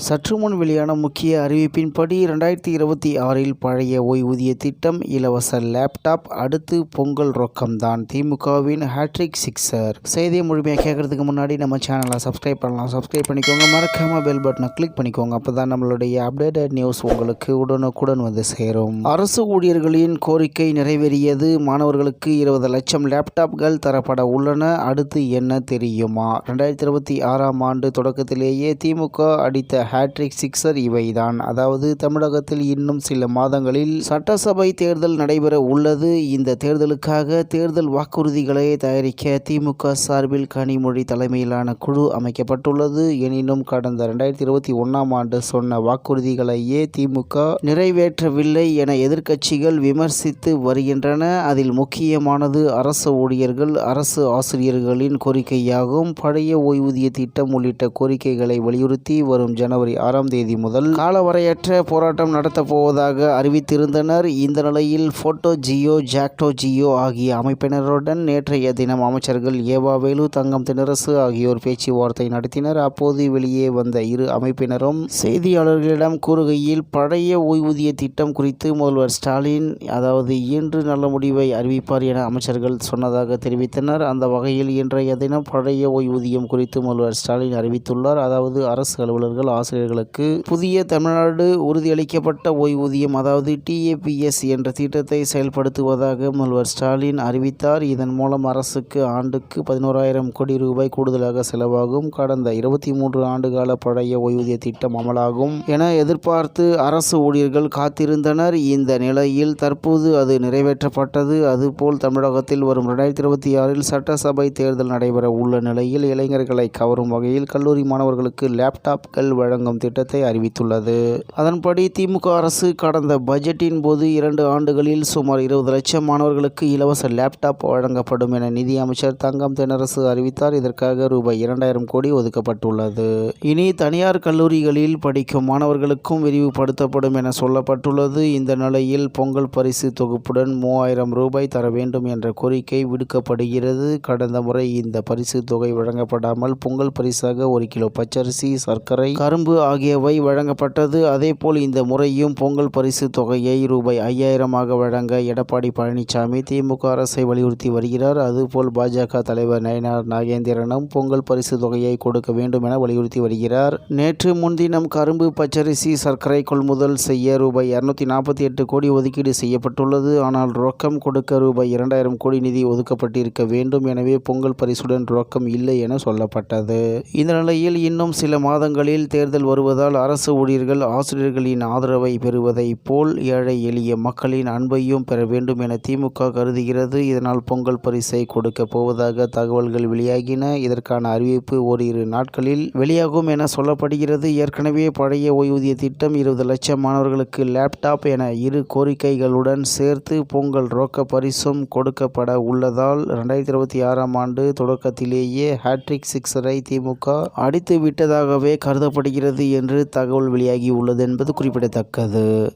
சற்று முன் வெளியான முக்கிய அறிவிப்பின்படி இரண்டாயிரத்தி இருபத்தி ஆறில் பழைய ஓய்வூதிய திட்டம் இலவச லேப்டாப் அடுத்து பொங்கல் ரொக்கம்தான். திமுகவின் ஹேட்ரிக் சிக்ஸர். செய்தியை முழுமையாக கேட்கறதுக்கு முன்னாடி நம்ம சேனலை சப்ஸ்கிரைப் பண்ணலாம். சப்ஸ்கிரைப் பண்ணிக்கோங்க. மறக்காம பெல் பட்டனை கிளிக் பண்ணிக்கோங்க. அப்போதான் நம்மளுடைய அப்டேட்டட் நியூஸ் உங்களுக்கு உடனுக்குடன் வந்து சேரும். அரசு ஊழியர்களின் கோரிக்கை நிறைவேறியது. மாணவர்களுக்கு இருபது லட்சம் லேப்டாப்கள் தரப்பட உள்ளன. அடுத்து என்ன தெரியுமா? ரெண்டாயிரத்தி இருபத்தி ஆறாம் ஆண்டு தொடக்கத்திலேயே திமுக அடித்த ஹேட்ரிக் சிக்ஸர் இவைதான். அதாவது தமிழகத்தில் இன்னும் சில மாதங்களில் சட்டசபை தேர்தல் நடைபெற உள்ளது. இந்த தேர்தலுக்காக தேர்தல் வாக்குறுதிகளை தயாரிக்க திமுக சார்பில் கனிமொழி தலைமையிலான குழு அமைக்கப்பட்டுள்ளது. எனினும் கடந்த ரெண்டாயிரத்தி இருபத்தி ஒன்றாம் ஆண்டு சொன்ன வாக்குறுதிகளையே திமுக நிறைவேற்றவில்லை என எதிர்க்கட்சிகள் விமர்சித்து வருகின்றன. அதில் முக்கியமானது அரசு ஊழியர்கள் அரசு ஆசிரியர்களின் கோரிக்கையாகும். பழைய ஓய்வூதிய திட்டம் உள்ளிட்ட கோரிக்கைகளை வலியுறுத்தி வரும் ஜனவரி ஆறாம் தேதி முதல் காலவரையற்ற போராட்டம் நடத்தப் போவதாக அறிவித்திருந்தனர். இந்த நிலையில் போட்டோ ஜியோ ஜாக்டோ ஜியோ ஆகிய அமைப்பினருடன் நேற்றைய தினம் அமைச்சர்கள் ஏவா வேலு தங்கம் தினரசு ஆகியோர் பேச்சுவார்த்தை நடத்தினர். அப்போது வெளியே வந்த இரு அமைப்பினரும் செய்தியாளர்களிடம் கூறுகையில் பழைய ஓய்வூதிய திட்டம் குறித்து முதல்வர் ஸ்டாலின் அதாவது இன்று நல்ல முடிவை அறிவிப்பார் என அமைச்சர்கள் சொன்னதாக தெரிவித்தனர். அந்த வகையில் இன்றைய தினம் பழைய ஓய்வூதியம் குறித்து முதல்வர் ஸ்டாலின் அறிவித்துள்ளார். அதாவது அரசு அலுவலர்கள் ஆசிரியர்களுக்கு புதிய தமிழ்நாடு உறுதியளிக்கப்பட்ட ஓய்வூதியம் அதாவது டிஏபிஎஸ் என்ற திட்டத்தை செயல்படுத்துவதாக முதல்வர் ஸ்டாலின் அறிவித்தார். இதன் மூலம் அரசுக்கு ஆண்டுக்கு பதினோராயிரம் கோடி ரூபாய் கூடுதலாக செலவாகும். கடந்த இருபத்தி மூன்று ஆண்டுகால பழைய ஓய்வூதிய திட்டம் அமலாகும் என எதிர்பார்த்து அரசு ஊழியர்கள் காத்திருந்தனர். இந்த நிலையில் தற்போது அது நிறைவேற்றப்பட்டது. அதுபோல் தமிழகத்தில் வரும் இரண்டாயிரத்தி இருபத்தி ஆறில் சட்டசபை தேர்தல் நடைபெற உள்ள நிலையில் இளைஞர்களை கவரும் வகையில் கல்லூரி மாணவர்களுக்கு லேப்டாப்கள் வழங்க வழங்கும் திட்டத்தை அறிவித்துள்ளது. அதன்படி திமுக அரசு கடந்த பட்ஜெட்டின் போது இரண்டு ஆண்டுகளில் சுமார் இருபது லட்சம் மாணவர்களுக்கு இலவச லேப்டாப் வழங்கப்படும் என நிதி அமைச்சர் தங்கம் தென்னரசு அறிவித்தார். இதற்காக ரூபாய் இரண்டாயிரம் கோடி ஒதுக்கப்பட்டுள்ளது. இனி தனியார் கல்லூரிகளில் படிக்கும் மாணவர்களுக்கும் விரிவுபடுத்தப்படும் என சொல்லப்பட்டுள்ளது. இந்த நிலையில் பொங்கல் பரிசு தொகுப்புடன் மூவாயிரம் ரூபாய் தர வேண்டும் என்ற கோரிக்கை விடுக்கப்படுகிறது. கடந்த முறை இந்த பரிசு தொகை வழங்கப்படாமல் பொங்கல் பரிசாக ஒரு கிலோ பச்சரிசி சர்க்கரை கரும்பு ஆகியவை வழங்கப்பட்டது. அதேபோல் இந்த முறையும் பொங்கல் பரிசு தொகையை ரூபாய் ஐயாயிரமாக வழங்க எடப்பாடி பழனிசாமி திமுக அரசை வலியுறுத்தி வருகிறார். அதுபோல் பாஜக தலைவர் நயனார் நாகேந்திரனும் பொங்கல் பரிசு தொகையை கொடுக்க வேண்டும் என வலியுறுத்தி வருகிறார். நேற்று முன்தினம் கரும்பு பச்சரிசி சர்க்கரை கொள்முதல் செய்ய ரூபாய் இருநூத்தி நாற்பத்தி எட்டு கோடி ஒதுக்கீடு செய்யப்பட்டுள்ளது. ஆனால் ரொக்கம் கொடுக்க ரூபாய் இரண்டாயிரம் கோடி நிதி ஒதுக்கப்பட்டிருக்க வேண்டும். எனவே பொங்கல் பரிசுடன் ரொக்கம் இல்லை என சொல்லப்பட்டது. இந்த நிலையில் இன்னும் சில மாதங்களில் தேர்தல் வருவதால் அரசு ஊழியர்கள் ஆசிரியர்களின் ஆதரவை பெறுவதை போல் ஏழை எளிய மக்களின் அன்பையும் பெற வேண்டும் என திமுக கருதுகிறது. இதனால் பொங்கல் பரிசை கொடுக்கப் போவதாக தகவல்கள் வெளியாகின. இதற்கான அறிவிப்பு ஓரிரு நாட்களில் வெளியாகும் என சொல்லப்படுகிறது. ஏற்கனவே பழைய ஓய்வூதிய திட்டம் இருபது லட்சம் மாணவர்களுக்கு லேப்டாப் என இரு கோரிக்கைகளுடன் சேர்த்து பொங்கல் ரொக்க பரிசும் கொடுக்கப்பட உள்ளதால் ரெண்டாயிரத்தி இருபத்தி ஆறாம் ஆண்டு தொடக்கத்திலேயே ஹேட்ரிக் சிக்ஸரை திமுக அடித்து விட்டதாகவே கருதப்படுகிறது. என்று தகவல் வெளியாகி உள்ளது என்பது குறிப்பிடத்தக்கது.